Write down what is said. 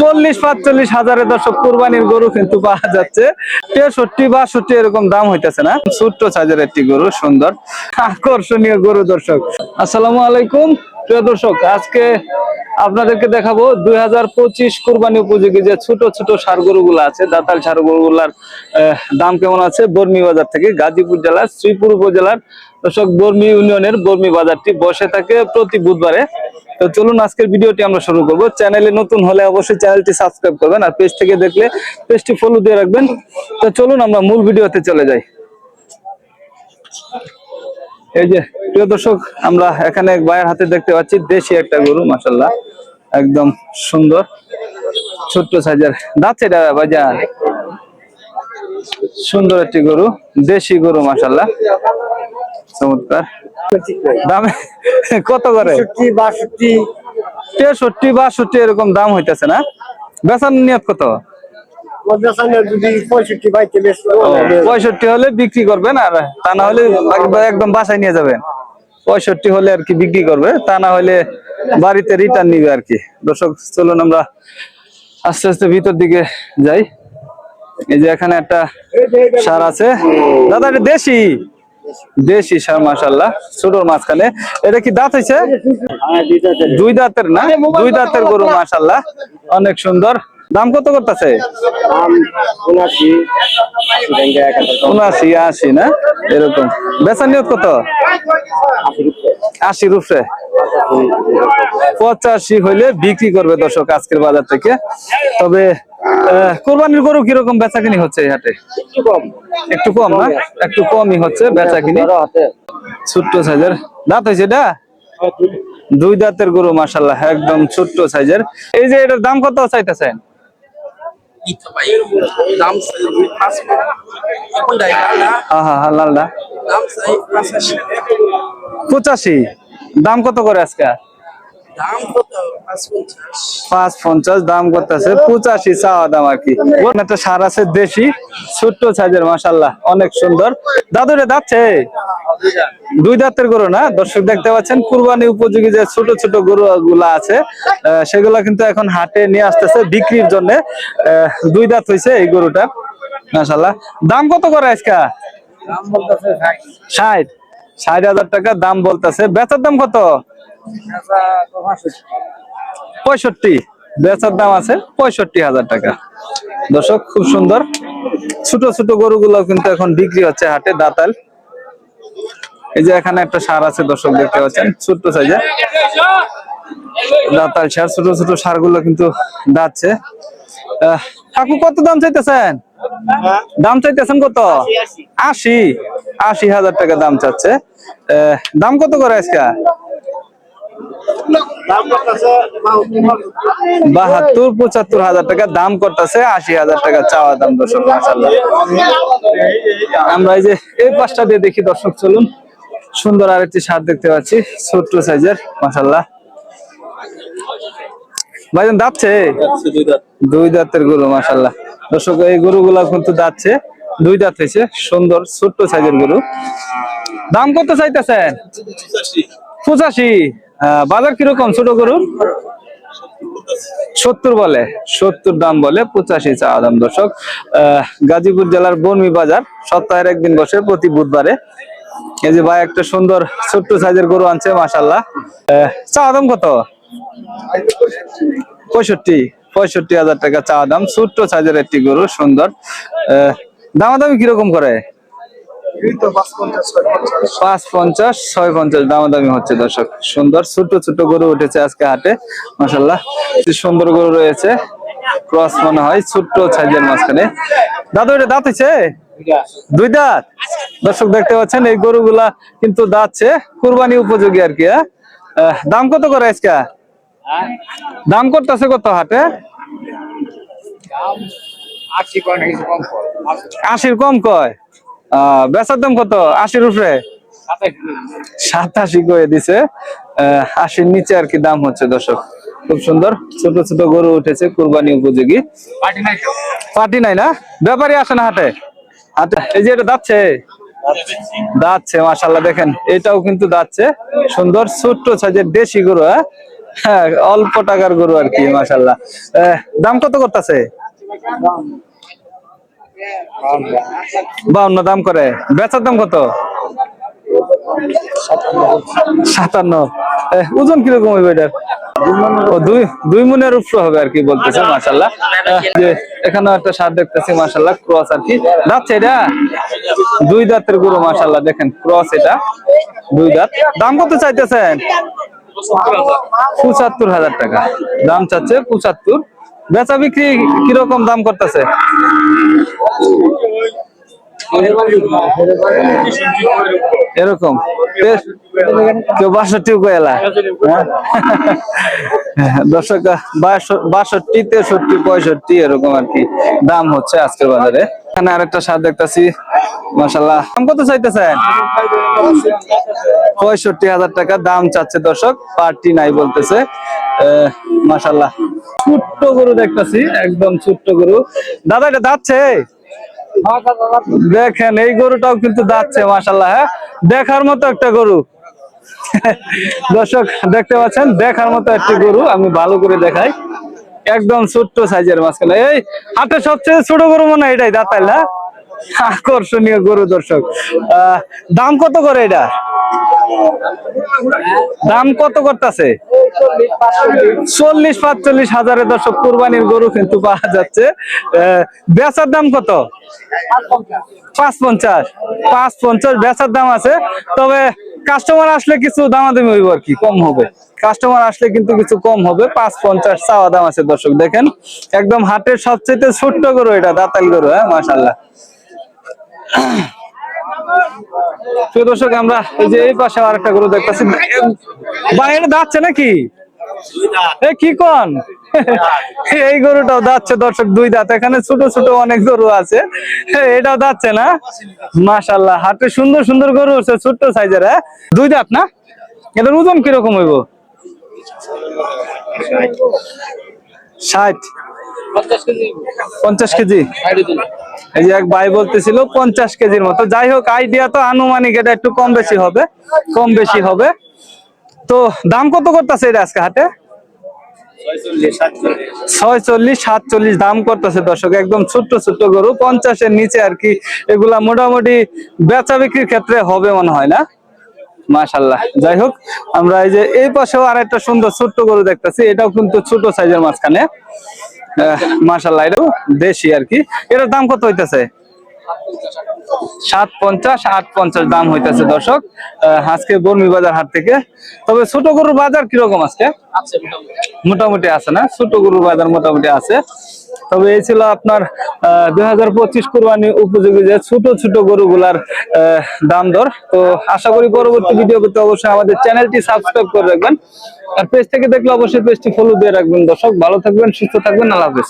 চল্লিশ, পাঁচচল্লিশ হাজারের দর্শক কুরবানির গরু কিন্তু পাওয়া যাচ্ছে। তেষট্টি, বাষট্টি এরকম দাম হইতেছে না? ছোট্ট সাইজের একটি গরু, সুন্দর, আকর্ষণীয় গরু দর্শক। আসসালামু আলাইকুম, প্রিয় দর্শক, আজকে আপনাদেরকে দেখাবো দুই হাজার পঁচিশ কুরবানি উপযোগী যে ছোট ছোট সার গরুগুলো আছে, দাতাল সার গরুগুলার দাম কেমন আছে? বর্মি বাজার থেকে গাজীপুর জেলার, শ্রীপুর উপজেলার, দর্শক, বর্মি ইউনিয়নের বর্মি বাজারটি বসে থাকে প্রতি বুধবারে। তো চলুন আজকের ভিডিওটি আমরা শুরু করব। চ্যানেলে নতুন হলে অবশ্যই চ্যানেলটি সাবস্ক্রাইব করবেন আর পেজ থেকে দেখলে পেজটি ফলো দিয়ে রাখবেন। তো চলুন আমরা মূল ভিডিওতে চলে যাই। এই যে, প্রিয় দর্শক, আমরা এখানে এক হাতে দেখতে পাচ্ছি, দেশি একটা গরু মাসাল্লাহ একদম সুন্দর, ছোট্ট সাইজের। দাঁত এটা বাজার সুন্দর একটি গরু, দেশি গরু মাসাল্লাহ চমৎকার। দামে কত করে? বাষট্টি। তেষট্টি বাষট্টি এরকম দাম হইতেছে না? বেচার নিয়ত কত? পঁয়ষট্টি হলে বিক্রি করবেন আর তা না হলে একদম বাসায় নিয়ে যাবেন। পঁয়ষট্টি হলে আর কি বিক্রি করবে তা না হলে বাড়িতে রিটার্ন নিবে আর কি। দর্শক চলুন আমরা আস্তে আস্তে ভিতর দিকে যাই। এই যে এখানে একটা সার আছে। দাদা এটা দেশি? দেশি সার মাসাল্লাহ ছোটর মাঝখানে। এটা কি দাঁত হয়েছে দুই দাঁতের না? দুই দাঁতের গরু মাসাল্লাহ অনেক সুন্দর। দাম কত করতেছে? উনআশি, আশি না? এরকম। বেচা নিয়ত কত? আশি রুপে পঁচাশি হইলে বিক্রি করবে দর্শক আজকের বাজার থেকে। তবে কোরবানির গরু কীরকম বেচা কিনি হচ্ছে এই হাটে? একটু কম। না? একটু কমই হচ্ছে বেচা কিনি ছোট্ট সাইজের। দাঁত হয়েছে এটা? দুই দাঁতের গরু মাসাল্লাহ একদম ছোট্ট সাইজের। এই যে এটার দাম কত চাইতেছেন? পঁচাশি। দাম কত করে আজকে? পাঁচ পঞ্চাশ। দাম করতেছে পঁচাশি চাওয়া দাম আর কি। একটা সার আছে দেশি ছোট্ট সাইজের মাসাল্লাহ অনেক সুন্দর। দাদু রে যাচ্ছে? দুই দাঁতের গরু না? দর্শক দেখতে পাচ্ছেন কুরবানি উপযোগী যে ছোট ছোট গরু গুলা আছে সেগুলা কিন্তু এখন হাটে নিয়ে আসতেছে বিক্রির জন্য। দুই দাঁত হয়েছে এই গরুটা মাসাল্লাহ দাম কত করে আজকে? ষাট। ষাট হাজার টাকা দাম বলতেছে। বেচার দাম কত? পঁয়ষট্টি। বেচার দাম আছে পঁয়ষট্টি হাজার টাকা। দর্শক, খুব সুন্দর। ছোট ছোট গরুগুলো কিন্তু এখন বিক্রি হচ্ছে হাটে, দাতাল। এই যে এখানে একটা সার আছে, দর্শক দেখতে পাচ্ছেন, ছোট্ট সাইজের। দাতাল সার, ছোট ছোট সারগুলো কিন্তু দাচ্ছে কাকু, কত দাম চাইতেছেন? দাম চাইতেছেন কত? আশি। আশি হাজার টাকা দাম চাচ্ছে। দাম কত করে আজকে? বাহাত্তর পঁচাত্তর হাজার টাকা দাম করতেছে আশি হাজার টাকা চাওয়া দাম দর্শক মাসাল্লাহ আমরা এই যে এই পাশটা দিয়ে দেখি দর্শক চলুন। সুন্দর আরেকটি সার দেখতে পাচ্ছি ছোট্ট সাইজের মাসাল্লাহ ভাইজান দাচ্ছে দুই দাঁতের গরু মাসাল্লাহ দর্শক এই গরুগুলা কিন্তু দাচ্ছে দুই দাঁত হয়েছে সুন্দর ছোট্ট সাইজের গরু। দাম কত চাইতেছেন? পঁচাশি। বাজার কীরকম? ছোট গরুর সত্তর বলে। সত্তর দাম বলে পঁচাশি চা দাম দর্শক। গাজীপুর জেলার বর্মি বাজার। সপ্তাহের একদিন বসে প্রতি বুধবারে। এই যে ভাই একটা সুন্দর ছোট্ট সাইজের গরু আনছে মাসাল্লাহ চা দাম কত? পঁয়ষট্টি। পঁয়ষট্টি হাজার টাকা চা দাম। ছোট্ট সাইজের একটি গরু সুন্দর। আহ, দামাদামি কীরকম করে? পাঁচ পঞ্চাশ ছয় পঞ্চাশ দামাদামি হচ্ছে দর্শক। সুন্দর ছোট ছোট গরু উঠেছে আজকে হাটে। মাসাল্লাহ সুন্দর গরু রয়েছে। ক্রস মনে হয় ছোট্ট সাইজের মাঝখানে। দাদু এটা দাঁত হয়েছে? দুই দাঁত। দর্শক দেখতে পাচ্ছেন এই গরুগুলা কিন্তু দাঁতছে। কুরবানি উপযোগী আর কি হ্যাঁ? দাম কত করে আজকে? দাম করতেছে কত হাটে? আশির কম কয়? বেচার দাম কত? আশির উপরে? সাতাশি। করে দিছে। আহ, আশির নিচে আর কি দাম হচ্ছে দর্শক। খুব সুন্দর। ছোট ছোট গরু উঠেছে কুরবানি উপযোগী। পার্টি নাই না? ব্যাপারী আসে না হাটে? এই যে এটা যাচ্ছে দাঁতছে মাশাল্লাহ দেখেন। এটাও কিন্তু দাঁতছে। সুন্দর ছোট্ট সাইজের দেশি গরু হ্যাঁ? হ্যাঁ অল্প টাকার গরু আর কি মাসাল্লাহ দাম কত করতেছে? বাউন্ন দাম করে। বেচার দাম কত? সাতান্ন। ওজন কীরকম দুই দুই মনের উপরে হবে আর কি বলতেছে মাসাল্লাহ এখানে একটা সার দেখতেছি মাসাল্লাহ ক্রস আর কি। যাচ্ছে এটা? দুই দাঁতের গরু মাসাল্লাহ দেখেন, ক্রস এটা। দুই দাঁত। দাম কত চাইতেছেন? পঁচাত্তর হাজার টাকা। দাম চাচ্ছে পঁচাত্তর। বেচা বিক্রি কীরকম দাম করতেছে? এরকম। কেউ কয়লা দর্শক, বাষট্টি তেষট্টি, পঁয়ষট্টি, এরকম আর কি দাম হচ্ছে আজকের বাজারে। এখানে আরেকটা স্বাদ দেখতেছি। মাসাল্লাহ দাম কত চাইতেছেন? পঁয়ষট্টি হাজার টাকা দাম চাচ্ছে দর্শক। পার্টি নাই বলতেছে। মাসাল্লাহ ছোট্ট গরু দেখতেছি, একদম ছোট্ট গরু। দাদা, এটা যাচ্ছে? দেখেন, এই গরুটাও কিন্তু যাচ্ছে মাসাল্লাহ হ্যাঁ? দেখার মতো একটা গরু। দর্শক, দেখতে পাচ্ছেন, দেখার মতো একটি গরু, আমি ভালো করে দেখাই। একদম ছোট্ট সাইজের মাঝখানে। এই হাটে সবচেয়ে ছোট গরু মনে হয় এটাই দাঁতাইল না আকর্ষণীয় গরু, দর্শক। দাম কত করে এটা? দাম কত করতেছে? চল্লিশ পাঁচচল্লিশ হাজারে দর্শক, কুরবানির গরু কিন্তু পাওয়া যাচ্ছে। বেচার দাম কত? পাঁচ পঞ্চাশ পাঁচ পঞ্চাশ বেচার দাম আছে। তবে কাস্টমার আসলে কিছু দামাদামি হইব আর কি, কম হবে। কাস্টমার আসলে কিন্তু কিছু কম হবে। পাঁচ পঞ্চাশ চাওয়া দাম আছে দর্শক, দেখেন। একদম হাটের সবচেয়ে ছোট্ট গরু এটা, দাতাল গরু হ্যাঁ মাসাল্লাহ প্রিয় দর্শক, আমরা এই যে এই পাশে আরেকটা গরু দেখতেছি। বাইরে যাচ্ছে নাকি? এ, কি কোন? এই গরুটাও দর্শক, দুই দাঁত। এখানে ছোট ছোট অনেক গরু আছে। এটাও যাচ্ছে না? মাশাল্লাহ হাটে সুন্দর সুন্দর গরু আছে ছোট্ট সাইজের হ্যাঁ? দুই দাঁত না? এটার ওজন কীরকম হইব? ষাট। পঞ্চাশ কেজি। এই যে এক ভাই বলতেছিল পঞ্চাশ কেজির মতো। যাই হোক আইডিয়া তো আনুমানিক এটা একটু কম বেশি হবে কম বেশি হবে। তো দাম কত করতেছে এটা আজকে হাটে? ছয় চল্লিশ সাতচল্লিশ দাম করতেছে দর্শক একদম ছোট্ট ছোট্ট গরু। পঞ্চাশের নিচে আর কি এগুলা মোটামুটি বেচা বিক্রির ক্ষেত্রে হবে মনে হয় না? মাশাল্লাহ যাই হোক আমরা এই যে এই পাশেও আর একটা সুন্দর ছোট্ট গরু দেখতেছি এটাও কিন্তু ছোট সাইজের মাঝখানে। আহ, মাশাল্লাহ এটাও দেশি আর কি। এটার দাম কত হইতেছে? সাত পঞ্চাশ আট পঞ্চাশ দাম হইতেছে দর্শক। আজকে বর্মি বাজার হাট থেকে। তবে ছোট গরুর বাজার কীরকম আজকে? মোটামুটি আছে না? ছোট গরুর বাজার মোটামুটি আছে। তবে এই ছিল আপনার দুই হাজার পঁচিশ কোরবানি উপযোগী যে ছোট ছোট গরুগুলার দাম দর। তো আশা করি পরবর্তী ভিডিও করতে অবশ্যই আমাদের চ্যানেলটি সাবস্ক্রাইব করে রাখবেন। আর পেজ থেকে দেখলে অবশ্যই পেজটি ফলো দিয়ে রাখবেন। দর্শক, ভালো থাকবেন, সুস্থ থাকবেন। আল্লাহ হাফেজ।